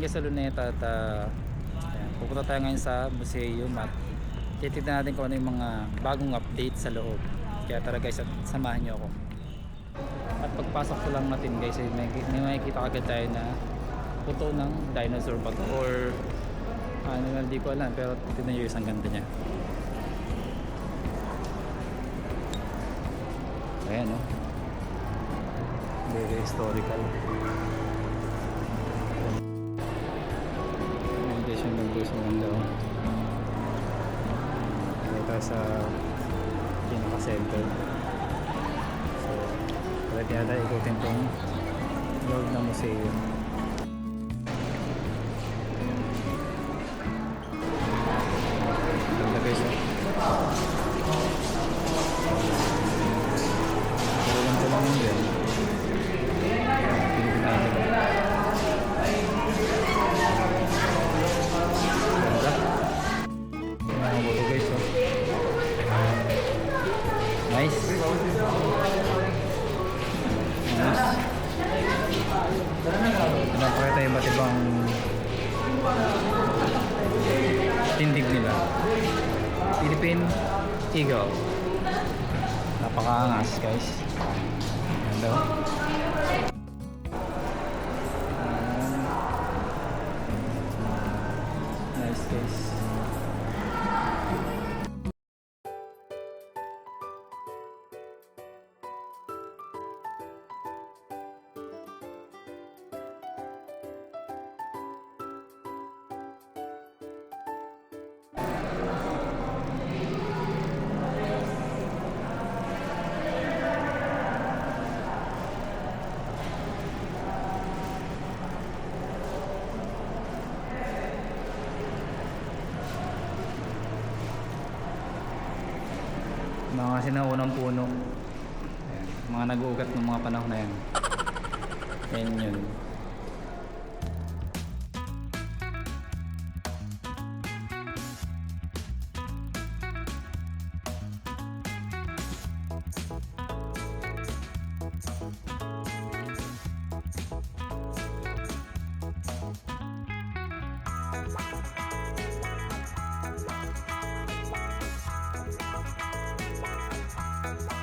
guys sa Luneta at uh, pupunta tayo ngayon sa museum at titignan natin kung ano yung mga bagong update sa loob. Kaya tara guys at samahan niyo ako. At pagpasok ko lang natin guys ay may, may makikita agad tayo na puto ng dinosaur ba to or ano na hindi ko alam pero tignan nyo isang ganda niya. Ayan no. Very historical. Yung ganda oh. Tayo sa pinaka-center. So, pwede yata ikutin tong loob ng museum. Pinapakita yung iba't ibang tindig nila. Philippine Eagle. Napakaangas guys. Ganda Mga sinaunang puno. Ayan. Mga nag-uugat ng mga panahon na yan. Yan yun. Mga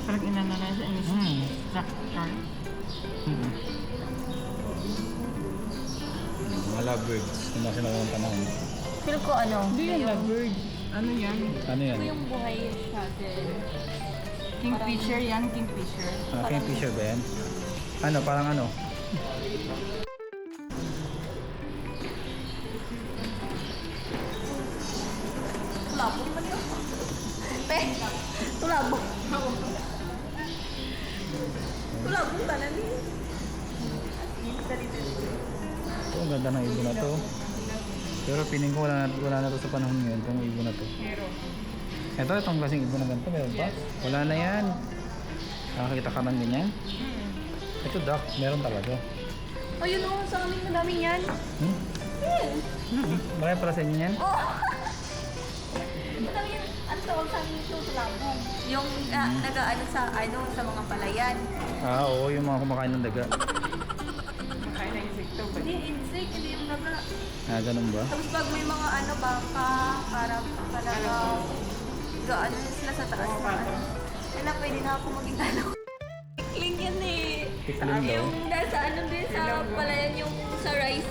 Parang inananas and Hmm. rock shark. Hmm. Mga lovebirds. Yung mga sinaunang panahon. Feel ko ano, Hindi yan lovebird. Ano yan? Ano yan? ito yung buhay siya din. Kingfisher yan, kingfisher. Ah, kingfisher ba yan? Ano, parang ano? Tulabog yun. Pe, tulabog. Tulabog tanan ni. Ito, ang ganda ng ibon na to. Pero piling ko wala na, wala na to sa panahon ngayon, itong ibon na to. Ito, itong klaseng ibon na ganito, meron pa? Wala na yan. Nakakita ka ng ganyan? Ito duck, meron talaga. Ayun o, sa amin madami yan. Hmm? Hmm. Marami pala sa inyo yan? Oh! Tawag sa ito? Tulabog. Yung uh, nag-ano sa, ano, sa mga palayan. Ah, oo, yung mga kumakain ng daga. Makain na insekto ba? Hindi, insect, hindi yung naga. Ah, ganun ba? Tapos pag may mga ano, baka, parang talaga, gaano sila sa taas. na ano. Kaya pwede na ako maging ano. Kling yan eh. Piklin daw. Yung nasa ano din sa palayan yung sa rice,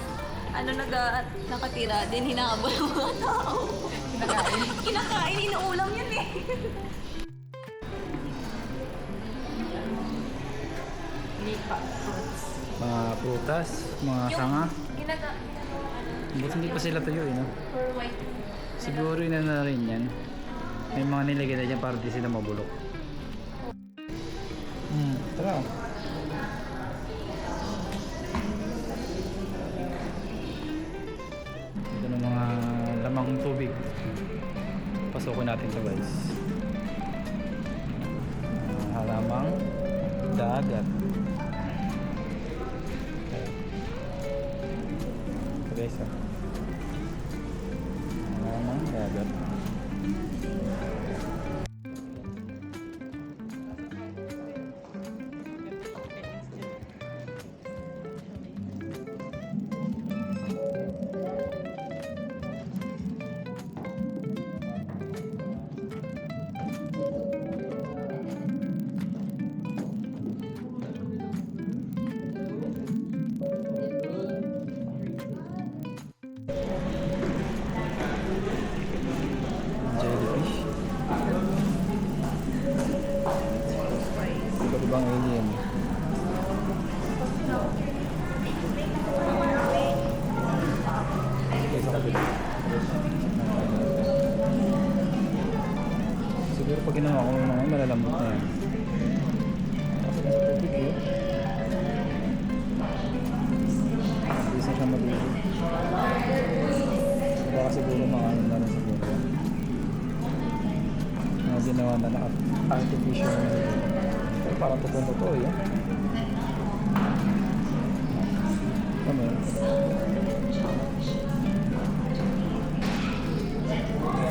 ano naga, nakatira din, hinahabol ng mga tao. Kinakain. Kinakain, inuulam yun eh. Lipa. Fruits. Mga prutas, mga sanga. Ginaga, ano, Buti hindi pa sila tuyo, eh, no? for white. Siguro yun na rin yan. May mga nilagay na dyan para di sila mabulok. Hmm, tara. Pasukin natin to guys. Halamang dagat. Ginawa na na artificial Pero parang totoo yun. Ano yun?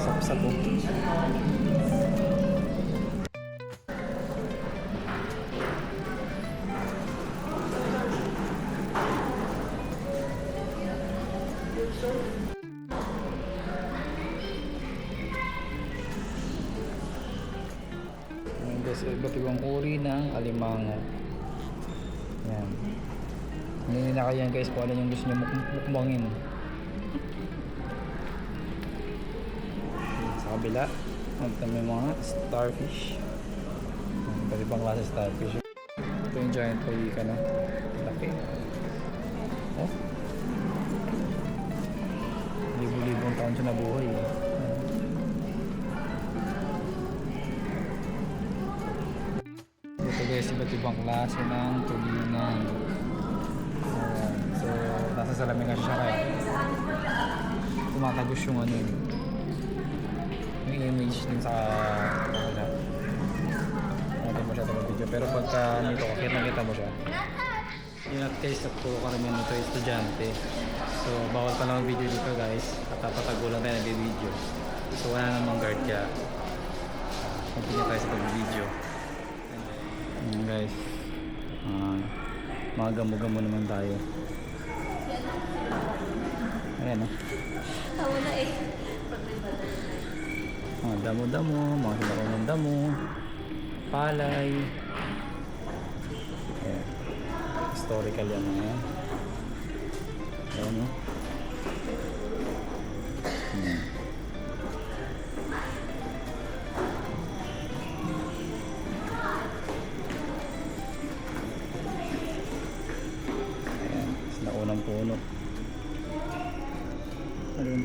Sapsapok. Mukbangin. Sa kabila, ito may mga starfish. Iba't ibang klase starfish. Ito yung giant pelican no? Laki. Oh. Libo-libong taon siya nabuhay. eh. Guys, iba't ibang klase ng tulingan. Salamin kasi siya kaya tumatagos yung ano yun. Yung image dun sa wala. Hindi mo siya ito video. Pero pagka nito, kita kita mo siya. Yung at-taste at puro karamihan nito ay estudyante. So, bawal pa lang video dito guys. At tapatago lang tayo nag-video. So, wala namang guard kaya continue tayo sa pag-video. Ayan guys. Ah, mga gamo-gamo naman tayo. Ayan oh. Tawa na eh. Mga damo-damo, mga sinakaw ng damo, palay. Ayan. Historical yan mga yan. Ayan oh.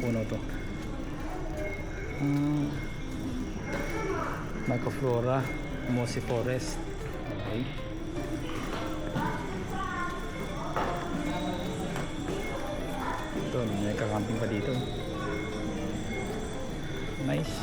Puno to? Ah, Microflora, Mossy Forest. Okay. Ito, may kakamping pa dito. Nice.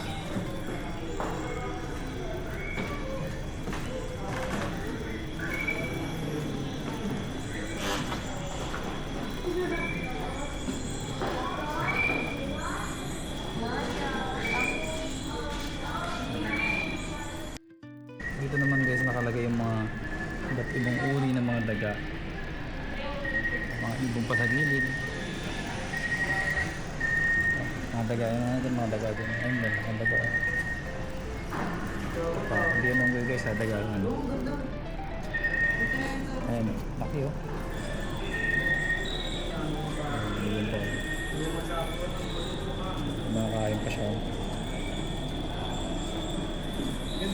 Dito naman guys nakalagay yung mga iba't ibang uri ng mga daga. Mga ibong pa sa gilid. Mga daga, yun natin mga daga din. Ayun din, mga daga. Pa, hindi naman guys ha, daga. Ano. Ayan, laki oh. Ayan po. Kumakain pa siya. Oh.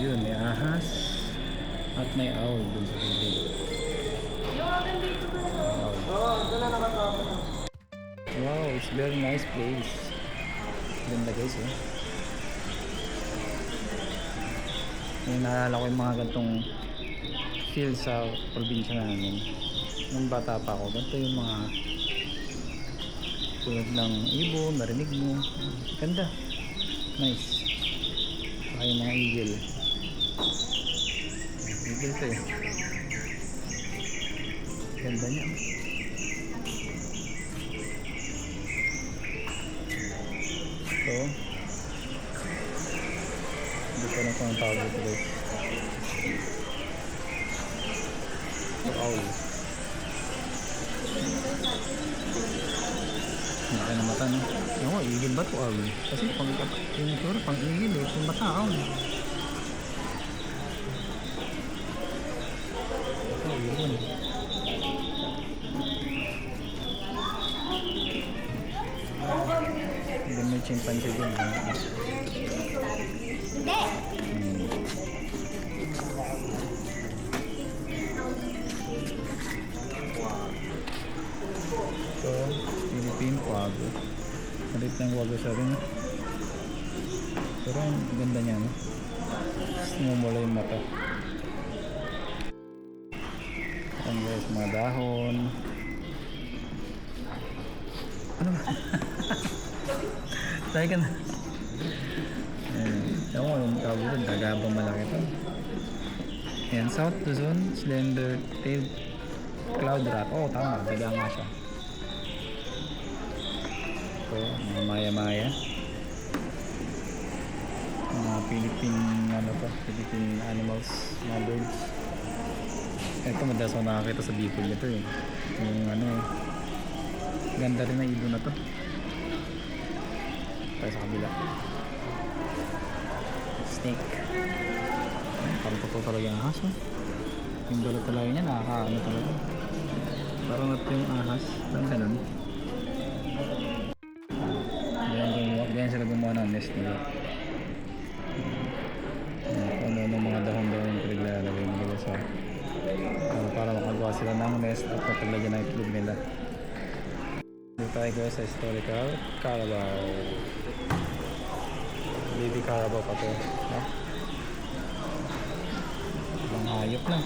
Yun, may ahas. At may owl dun sa gilid. Wow, it's very nice place. Ganda guys eh. Yung naalala ko yung mga gantong feel sa probinsya namin. Nung bata pa ako, ganito yung mga tulad ng ibon, narinig mo. Ganda. Nice. Yung mga eagle. Eagle to eh. Ganda niya. Ito. Hindi ko lang kung tawag dito guys. Ito owl. Laki ng mata no? Oo, eagle ba ito owl? Kasi pang yung itsura pang eagle eh. Yung mata owl. Ito, ibon. Hindi may chimpanzee dun. Hindi. Wago siya. Pero ang ganda niya, no? Sumumula yung mata. Ayan guys, mga dahon. Ano ba? Tayo ka na. Ayan. Ewan ko yung tawag dito, dagabang malaki to. Ayan, South Luzon, slender tailed cloud rat. Oh, tama, daga nga siya. Ito, mga maya-maya. Mga Philippine, ano to, Philippine animals, mga birds. Ito, madalas ako nakakita sa Bicol nito eh. Yung ano eh. Ganda rin na ibon na to. Tayo sa kabila. Snake. Parang totoo talaga yung ahas. Oh. Yung balat talaga niya, nakakaano talaga. Parang ito yung ahas. Parang ganun. Gumawa ng nest nila. Ayan, Kung ano ng mga dahon-dahon yung pinaglalagay nila sa para, para makagawa sila ng nest at mapaglagyan ng itlog nila. Dito tayo guys sa historical Carabao. Baby Carabao pa to. No? Ibang hayop na.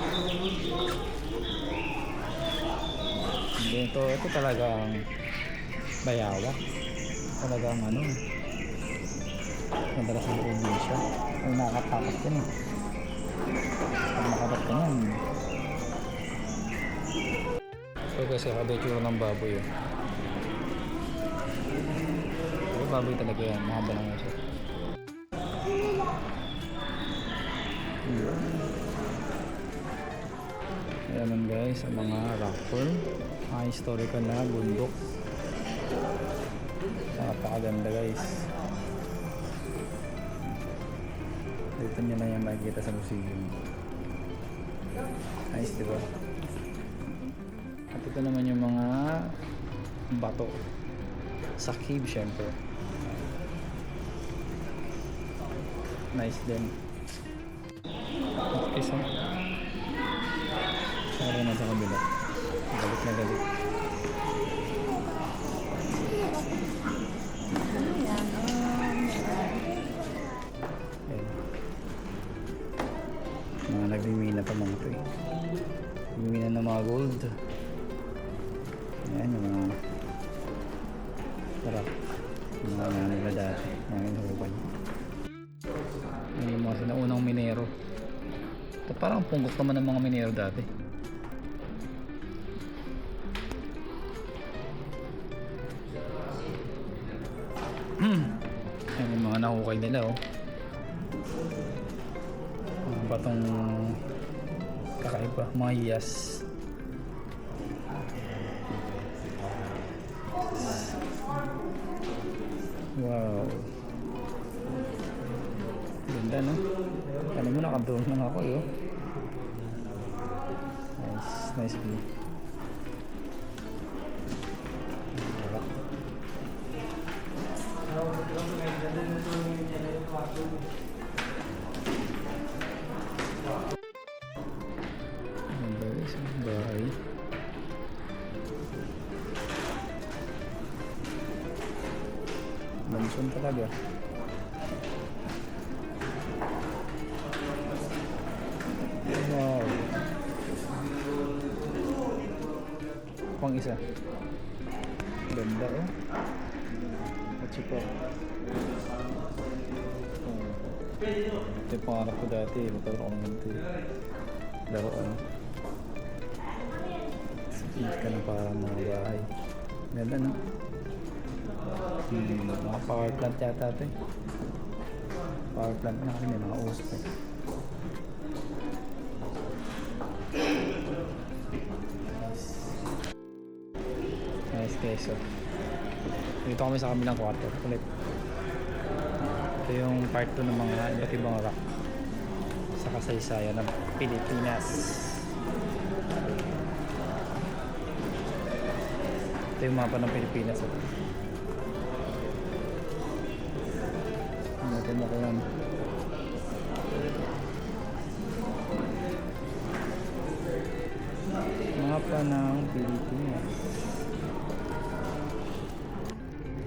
Hindi, ito, ito talagang bayawa. Talagang ano. Madalas sa probinsya. Ang nakakatakot yan eh. Pag makagat ka yan. So kasi kabitsura ng baboy yun. Pero baboy talaga yan. Mahaba lang yan siya. Ayan naman guys, ang mga rockford. Mga historical na bundok. Napakaganda guys. Dito nyo lang yan makikita sa museum. Nice, di ba? At ito naman yung mga bato. Sa cave, syempre. Nice din. At isa. Sara na sa kabila. Galit na galit. Nagmimina pa mga to eh. Nagmimina ng mga gold. Ayan yung mga sarap. Yung mga ano nila dati. Inuupan. Yan yung mga sinaunang minero. Ito parang punggok naman ng mga minero dati. Hmm. Yung mga nahukay nila oh. Mga batong kakaiba, mga hiyas. Wow. Ganda no? Ano mo, nakadrone lang ako eh. oh. Nice, nice view. Mansyon talaga. Wow. Pang isa. Ganda oh. At sipa. Oh. Ito yung pangarap ko dati. Magkaroon ako ng ganito. eh. Laruan. Speed ka na para mga bahay. Ganda no? Hmm, mga power plant yata ito eh. Power plant na may mga uspe. Nice guys. So, dito kami sa kabilang kwarto. Ulit. Ito yung part 2 ng mga iba't ibang rock sa kasaysayan ng Pilipinas. Ito yung mapa ng Pilipinas. Ito. Natin ako yan. Mapa ng Pilipinas.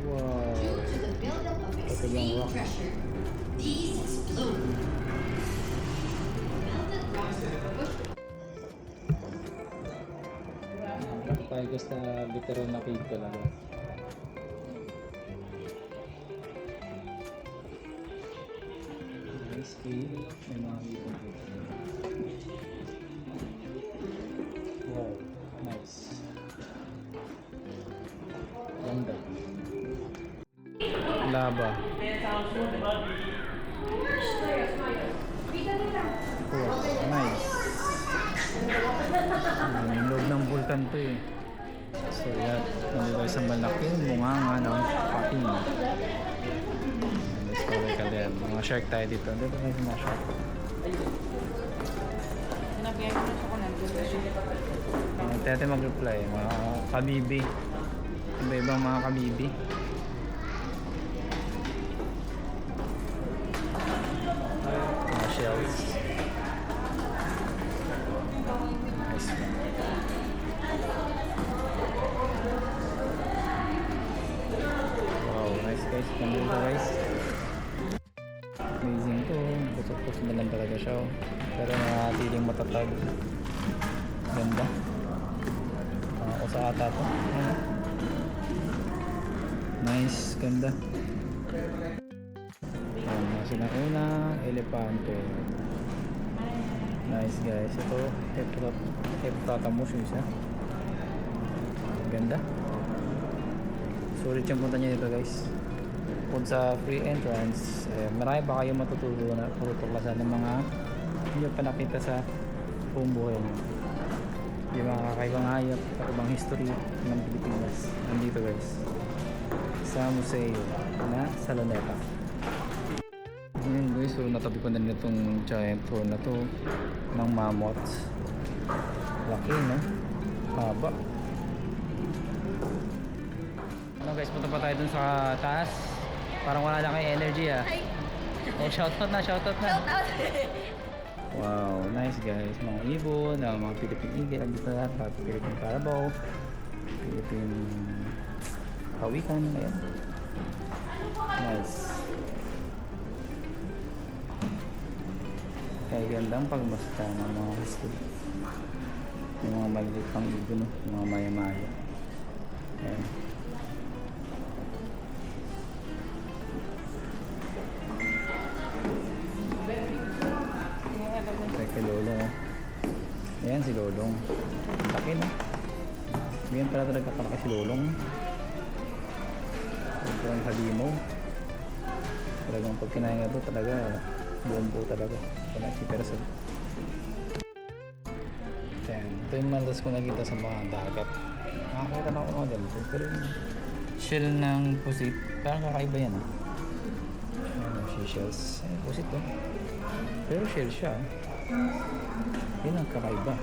Wow. Due to the buildup of extreme rock. pressure, these explode. Melted rocks push Tayo gusto na literal na cave talaga. Nice cave. May mga ibon dito. Wow. Nice. Ganda. Laba. Wow. Nice. Yung loob ng vulkan to eh. So yan, nandito sa malaking bunganga ng pating. Historical yan. Mga shark tayo dito. Dito tayo mga shark. Sinabihan ko na siya kung nandun tete mag-reply. Mga kabibi. Iba-ibang mga kabibi. Ayan, na una, elepante. Nice guys. Ito, heptat heptatamus yung isa. Ganda. Sulit yung punta niya dito guys. Kung sa free entrance, eh, marami pa kayong matututo na tutuklasan ng mga hindi pa nakita sa buong buhay niyo. Yung mga kakaibang hayop, kakaibang history ng Pilipinas. Nandito guys. Sa museo na sa Luneta. Ngayon guys, so natabi ko na rin itong giant throne na to ng mammoth. Laki no? Haba. Ano guys, punta pa tayo dun sa taas. Parang wala na kayo energy ah. Oh, shoutout na, shoutout na. shout out! Wow, nice guys. Mga ibon, uh, mga Philippine Eagle, andito na lahat. Philippine Carabao, Philippine Hawikan, ayan. Nice. Kaya gandang pagmasta ng mga history. Yung mga maliit pang ibon? Yung mga maya-maya. Ayan. Kay Lolo. oh. Ayan si Lolong. Laki no? Ganyan pala talaga kalaki si Lolong. Sobrang halimaw. Talagang pag kinain ito talaga buong buo talaga. Wala si Perso. Ayan. Ito yung malas ko nakita sa mga dagat. Nakakita na ako mga ganito. Pero yung shell ng pusit, parang kakaiba yan ah. Seashells. Ayan, pusit to. Pero shell siya. ah. Yun ang kakaiba.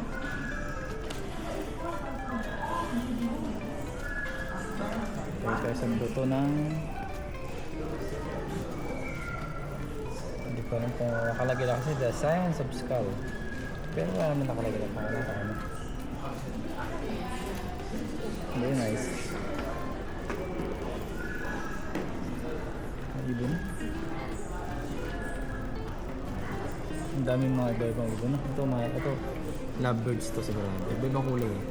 Kaya tayo sa luto ng hindi ko alam kung nakalagay lang kasi the science of skull. Pero wala naman nakalagay lang kung ano. Very nice. Ang ibon. Ang daming mga iba-ibang ibon. Ito mga, ito, lovebirds to sigurado. Iba-ibang kulay eh.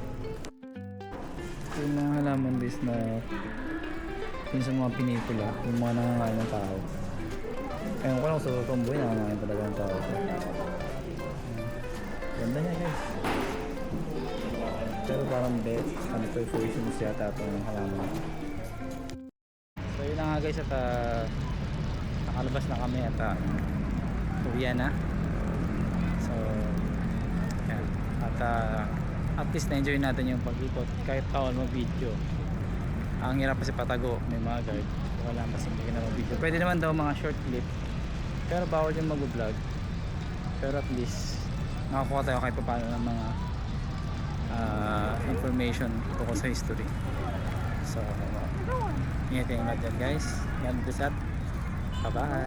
Ito yung mga halaman this na yun sa mga pinikula, yung mga nangangain ng tao. Ewan ko lang sa totoong buhay, nangangain talaga ng tao. Ayan. Ganda niya guys. Pero parang death, ano to, poisonous yata itong halaman. So yun na nga guys at ah, nakalabas na kami at uh, uwian na. So yan. At ah, at least na-enjoy natin yung pag-ikot kahit tawal mo video. Ang hirap kasi patago, may mga guard. Wala kasi hindi ka na mag-video. Pwede naman daw mga short clip. Pero bawal yung mag-vlog. Pero at least nakakuha tayo kahit paano ng mga ah, information tungkol sa history. So, ingat yung lahat dyan guys. God bless at bye-bye.